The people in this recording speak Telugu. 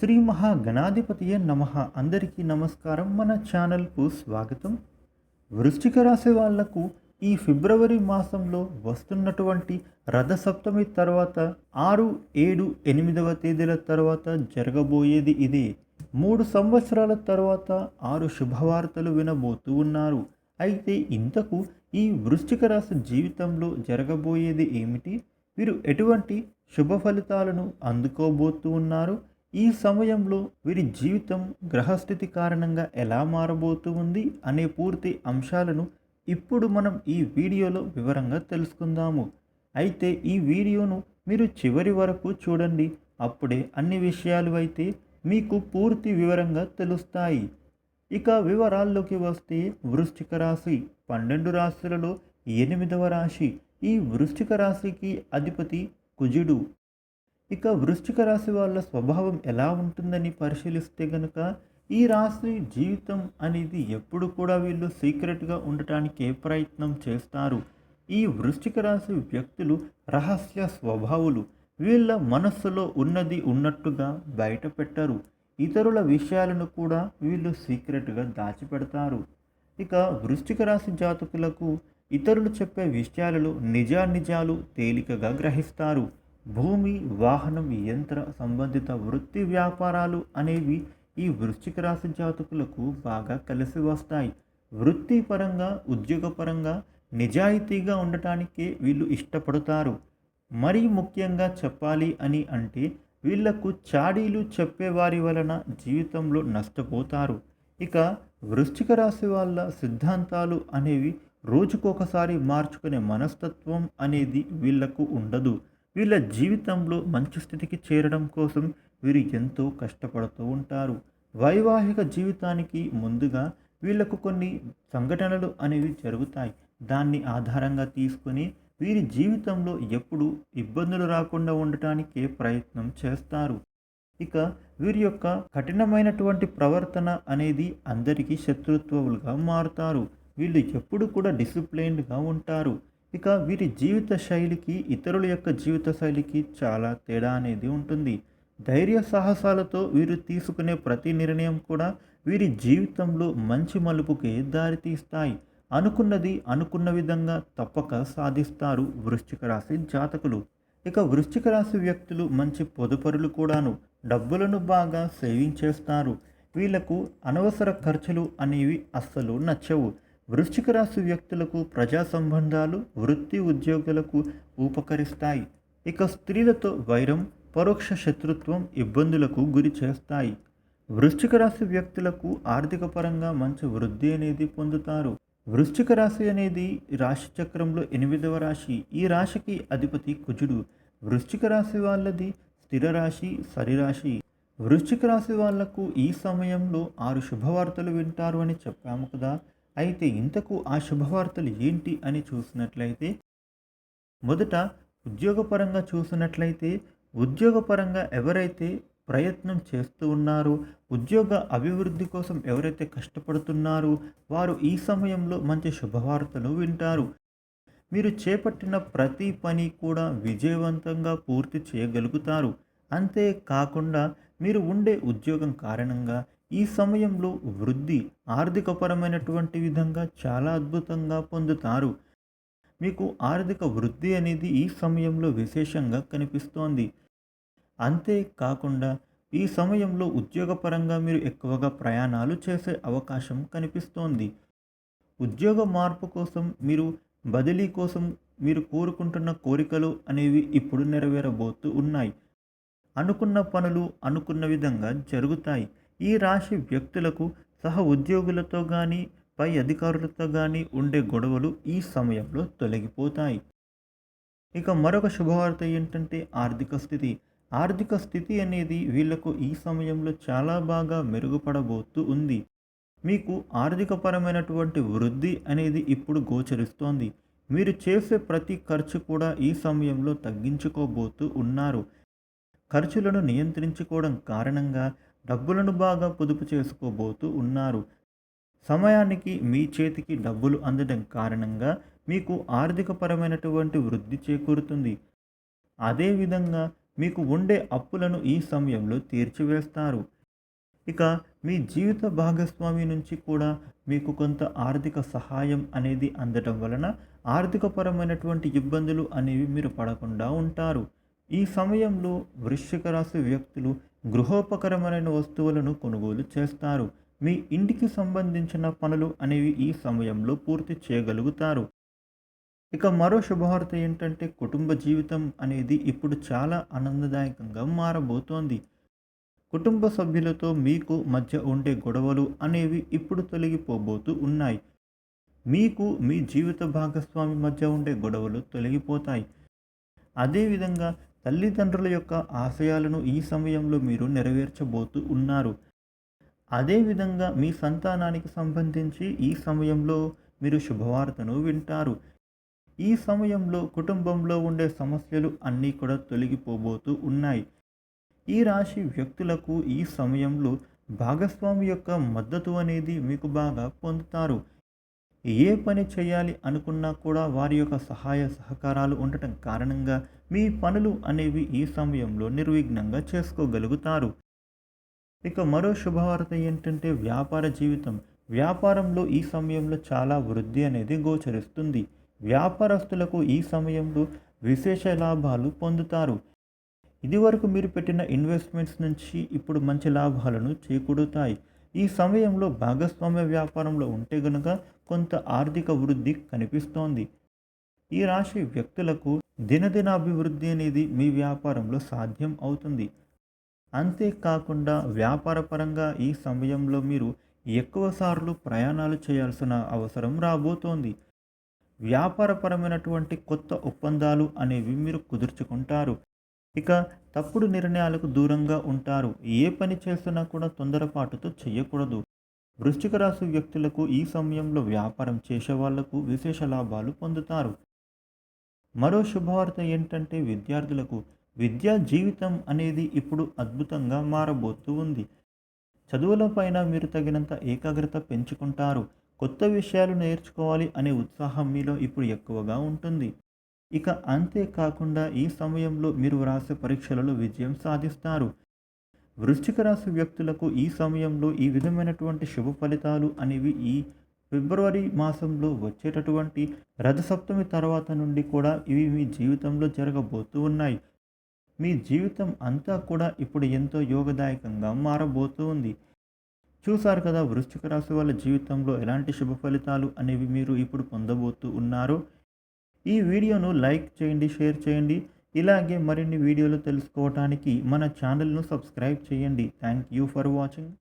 శ్రీ మహాగణాధిపతియ నమ. అందరికీ నమస్కారం. మన ఛానల్కు స్వాగతం. వృశ్చిక రాశి వాళ్ళకు ఈ ఫిబ్రవరి మాసంలో వస్తున్నటువంటి రథసప్తమి తర్వాత ఆరు ఏడు ఎనిమిదవ తేదీల తర్వాత జరగబోయేది ఇదే. మూడు సంవత్సరాల తర్వాత ఆరు శుభవార్తలు వినబోతూ ఉన్నారు. అయితే ఇంతకు ఈ వృశ్చిక రాశి జీవితంలో జరగబోయేది ఏమిటి? వీరు ఎటువంటి శుభ ఫలితాలను అందుకోబోతూ ఉన్నారు? ఈ సమయంలో వీరి జీవితం గ్రహస్థితి కారణంగా ఎలా మారబోతూ ఉంది అనే పూర్తి అంశాలను ఇప్పుడు మనం ఈ వీడియోలో వివరంగా తెలుసుకుందాము. అయితే ఈ వీడియోను మీరు చివరి వరకు చూడండి. అప్పుడే అన్ని విషయాలు అయితే మీకు పూర్తి వివరంగా తెలుస్తాయి. ఇక వివరాల్లోకి వస్తే వృశ్చిక రాశి పన్నెండు రాశులలో ఎనిమిదవ రాశి. ఈ వృశ్చిక రాశికి అధిపతి కుజుడు. ఇక వృశ్చిక రాశి వాళ్ళ స్వభావం ఎలా ఉంటుందని పరిశీలిస్తే గనుక ఈ రాశి జీవితం అనేది ఎప్పుడు కూడా వీళ్ళు సీక్రెట్గా ఉండటానికి ఏ ప్రయత్నం చేస్తారు. ఈ వృశ్చిక రాశి వ్యక్తులు రహస్య స్వభావులు. వీళ్ళ మనస్సులో ఉన్నది ఉన్నట్టుగా బయట పెట్టరు ఇతరుల విషయాలను కూడా వీళ్ళు సీక్రెట్గా దాచిపెడతారు. ఇక వృశ్చిక రాశి జాతకులకు ఇతరులు చెప్పే విషయాలలో నిజానిజాలు తేలికగా గ్రహిస్తారు. భూమి వాహనం యంత్ర సంబంధిత వృత్తి వ్యాపారాలు అనేవి ఈ వృశ్చిక రాశి జాతకులకు బాగా కలిసి వస్తాయి. వృత్తిపరంగా ఉద్యోగపరంగా నిజాయితీగా ఉండటానికే వీళ్ళు ఇష్టపడతారు. మరీ ముఖ్యంగా చెప్పాలి అని అంటే వీళ్ళకు చాడీలు చెప్పేవారి వలన జీవితంలో నష్టపోతారు. ఇక వృశ్చిక రాశి వాళ్ళ సిద్ధాంతాలు అనేవి రోజుకొకసారి మార్చుకునే మనస్తత్వం అనేది వీళ్ళకు ఉండదు. వీళ్ళ జీవితంలో మంచి స్థితికి చేరడం కోసం వీరు ఎంతో కష్టపడుతూ ఉంటారు. వైవాహిక జీవితానికి ముందుగా వీళ్ళకు కొన్ని సంఘటనలు అనేవి జరుగుతాయి. దాన్ని ఆధారంగా తీసుకొని వీరి జీవితంలో ఎప్పుడు ఇబ్బందులు రాకుండా ఉండటానికే ప్రయత్నం చేస్తారు. ఇక వీరి యొక్క కఠినమైనటువంటి ప్రవర్తన అనేది అందరికీ శత్రుత్వములుగా మారుతారు. వీళ్ళు ఎప్పుడు కూడా డిసిప్లైన్డ్గా ఉంటారు. ఇక వీరి జీవిత శైలికి ఇతరుల యొక్క జీవిత శైలికి చాలా తేడా అనేది ఉంటుంది. ధైర్య సాహసాలతో వీరు తీసుకునే ప్రతి నిర్ణయం కూడా వీరి జీవితంలో మంచి మలుపుకి దారితీస్తాయి. అనుకున్నది అనుకున్న విధంగా తప్పక సాధిస్తారు వృశ్చిక రాశి జాతకులు. ఇక వృశ్చిక రాశి వ్యక్తులు మంచి పొదుపరులు కూడాను డబ్బులను బాగా సేవింగ్ చేస్తారు వీళ్ళకు అనవసర ఖర్చులు అనేవి అస్సలు నచ్చవు. వృశ్చిక రాశి వ్యక్తులకు ప్రజా సంబంధాలు వృత్తి ఉద్యోగులకు ఉపకరిస్తాయి. ఇక స్త్రీలతో వైరం పరోక్ష శత్రుత్వం ఇబ్బందులకు గురి చేస్తాయి. వృశ్చిక రాశి వ్యక్తులకు ఆర్థిక పరంగా మంచి వృద్ధి అనేది పొందుతారు. వృశ్చిక రాశి అనేది రాశి చక్రంలో ఎనిమిదవ రాశి. ఈ రాశికి అధిపతి కుజుడు. వృశ్చిక రాశి వాళ్ళది స్థిర రాశి సరిరాశి వృశ్చిక రాశి వాళ్ళకు ఈ సమయంలో ఆరు శుభవార్తలు వింటారు అని చెప్పాము కదా. అయితే ఇంతకు ఆ శుభవార్తలు ఏంటి అని చూసినట్లయితే మొదట ఉద్యోగపరంగా చూసినట్లయితే ఉద్యోగపరంగా ఎవరైతే ప్రయత్నం చేస్తూ ఉన్నారో ఉద్యోగ అభివృద్ధి కోసం ఎవరైతే కష్టపడుతున్నారో వారు ఈ సమయంలో మంచి శుభవార్తలు వింటారు. మీరు చేపట్టిన ప్రతి పని కూడా విజయవంతంగా పూర్తి చేయగలుగుతారు. అంతేకాకుండా మీరు ఉండే ఉద్యోగం కారణంగా ఈ సమయంలో వృద్ధి ఆర్థికపరమైనటువంటి విధంగా చాలా అద్భుతంగా పొందుతారు. మీకు ఆర్థిక వృద్ధి అనేది ఈ సమయంలో విశేషంగా కనిపిస్తోంది. అంతేకాకుండా ఈ సమయంలో ఉద్యోగపరంగా మీరు ఎక్కువగా ప్రయాణాలు చేసే అవకాశం కనిపిస్తోంది. ఉద్యోగ మార్పు కోసం మీరు బదిలీ కోసం మీరు కోరుకుంటున్న కోరికలు అనేవి ఇప్పుడు నెరవేరబోతూ ఉన్నాయి. అనుకున్న పనులు అనుకున్న విధంగా జరుగుతాయి. ఈ రాశి వ్యక్తులకు సహ ఉద్యోగులతో కానీ పై అధికారులతో కానీ ఉండే గొడవలు ఈ సమయంలో తొలగిపోతాయి. ఇక మరొక శుభవార్త ఏంటంటే ఆర్థిక స్థితి. ఆర్థిక స్థితి అనేది వీళ్ళకు ఈ సమయంలో చాలా బాగా మెరుగుపడబోతూ ఉంది. మీకు ఆర్థికపరమైనటువంటి వృద్ధి అనేది ఇప్పుడు గోచరిస్తోంది. మీరు చేసే ప్రతి ఖర్చు కూడా ఈ సమయంలో తగ్గించుకోబోతూ ఉన్నారు. ఖర్చులను నియంత్రించుకోవడం కారణంగా డబ్బులను బాగా పొదుపు చేసుకోబోతూ ఉన్నారు. సమయానికి మీ చేతికి డబ్బులు అందడం కారణంగా మీకు ఆర్థికపరమైనటువంటి వృద్ధి చేకూరుతుంది. అదేవిధంగా మీకు ఉండే అప్పులను ఈ సమయంలో తీర్చివేస్తారు. ఇక మీ జీవిత భాగస్వామి నుంచి కూడా మీకు కొంత ఆర్థిక సహాయం అనేది అందటం వలన ఆర్థికపరమైనటువంటి ఇబ్బందులు అనేవి మీరు పడకుండా ఉంటారు. ఈ సమయంలో వృశ్చిక రాశి వ్యక్తులు గృహోపకరమైన వస్తువులను కొనుగోలు చేస్తారు. మీ ఇంటికి సంబంధించిన పనులు అనేవి ఈ సమయంలో పూర్తి చేయగలుగుతారు. ఇక మరో శుభవార్త ఏంటంటే కుటుంబ జీవితం అనేది ఇప్పుడు చాలా ఆనందదాయకంగా మారబోతోంది. కుటుంబ సభ్యులతో మీకు మధ్య ఉండే గొడవలు అనేవి ఇప్పుడు తొలగిపోబోతూ ఉన్నాయి. మీకు మీ జీవిత భాగస్వామి మధ్య ఉండే గొడవలు తొలగిపోతాయి. అదేవిధంగా తల్లిదండ్రుల యొక్క ఆశయాలను ఈ సమయంలో మీరు నెరవేర్చబోతూ ఉన్నారు. అదేవిధంగా మీ సంతానానికి సంబంధించి ఈ సమయంలో మీరు శుభవార్తను వింటారు. ఈ సమయంలో కుటుంబంలో ఉండే సమస్యలు అన్నీ కూడా తొలగిపోబోతూ ఉన్నాయి. ఈ రాశి వ్యక్తులకు ఈ సమయంలో భాగస్వామి యొక్క మద్దతు అనేది మీకు బాగా పొందుతారు. ఏ పని చేయాలి అనుకున్నా కూడా వారి యొక్క సహాయ సహకారాలు ఉండటం కారణంగా మీ పనులు అనేవి ఈ సమయంలో నిర్విఘ్నంగా చేసుకోగలుగుతారు. ఇక మరో శుభవార్త ఏంటంటే వ్యాపార జీవితం. వ్యాపారంలో ఈ సమయంలో చాలా వృద్ధి అనేది గోచరిస్తుంది. వ్యాపారస్తులకు ఈ సమయంలో విశేష లాభాలు పొందుతారు. ఇదివరకు మీరు పెట్టిన ఇన్వెస్ట్మెంట్స్ నుంచి ఇప్పుడు మంచి లాభాలను చేకూడుతాయి ఈ సమయంలో భాగస్వామ్య వ్యాపారంలో ఉంటే గనుక కొంత ఆర్థిక వృద్ధి కనిపిస్తోంది. ఈ రాశి వ్యక్తులకు దినదిన అభివృద్ధి అనేది మీ వ్యాపారంలో సాధ్యం అవుతుంది. అంతేకాకుండా వ్యాపారపరంగా ఈ సమయంలో మీరు ఎక్కువసార్లు ప్రయాణాలు చేయాల్సిన అవసరం రాబోతోంది. వ్యాపారపరమైనటువంటి కొత్త ఒప్పందాలు అనేవి మీరు కుదుర్చుకుంటారు. ఇక తప్పుడు నిర్ణయాలకు దూరంగా ఉంటారు. ఏ పని చేస్తున్నా కూడా తొందరపాటుతో చేయకూడదు వృశ్చిక రాశి వ్యక్తులకు ఈ సమయంలో వ్యాపారం చేసే వాళ్ళకు విశేష లాభాలు పొందుతారు. మరో శుభవార్త ఏంటంటే విద్యార్థులకు విద్యా జీవితం అనేది ఇప్పుడు అద్భుతంగా మారబోతూ ఉంది. చదువులపైన మీరు తగినంత ఏకాగ్రత పెంచుకుంటారు. కొత్త విషయాలు నేర్చుకోవాలి అనే ఉత్సాహం మీలో ఇప్పుడు ఎక్కువగా ఉంటుంది. ఇక అంతేకాకుండా ఈ సమయంలో మీరు వ్రాసే పరీక్షలలో విజయం సాధిస్తారు. వృశ్చిక రాశి వ్యక్తులకు ఈ సమయంలో ఈ విధమైనటువంటి శుభ ఫలితాలు అనేవి ఈ ఫిబ్రవరి మాసంలో వచ్చేటటువంటి రథసప్తమి తర్వాత నుండి కూడా ఇవి మీ జీవితంలో జరగబోతూ ఉన్నాయి. మీ జీవితం అంతా కూడా ఇప్పుడు ఎంతో యోగదాయకంగా మారబోతూ ఉంది. చూసారు కదా వృశ్చిక రాశి వాళ్ళ జీవితంలో ఎలాంటి శుభ ఫలితాలు అనేవి మీరు ఇప్పుడు పొందబోతూ ఉన్నారు? ఈ వీడియోను లైక్ చేయండి షేర్ చేయండి. ఇలాగే మరిన్ని వీడియోలు తెలుసుకోవడానికి మన ఛానల్ను సబ్స్క్రైబ్ చేయండి. Thank you for watching.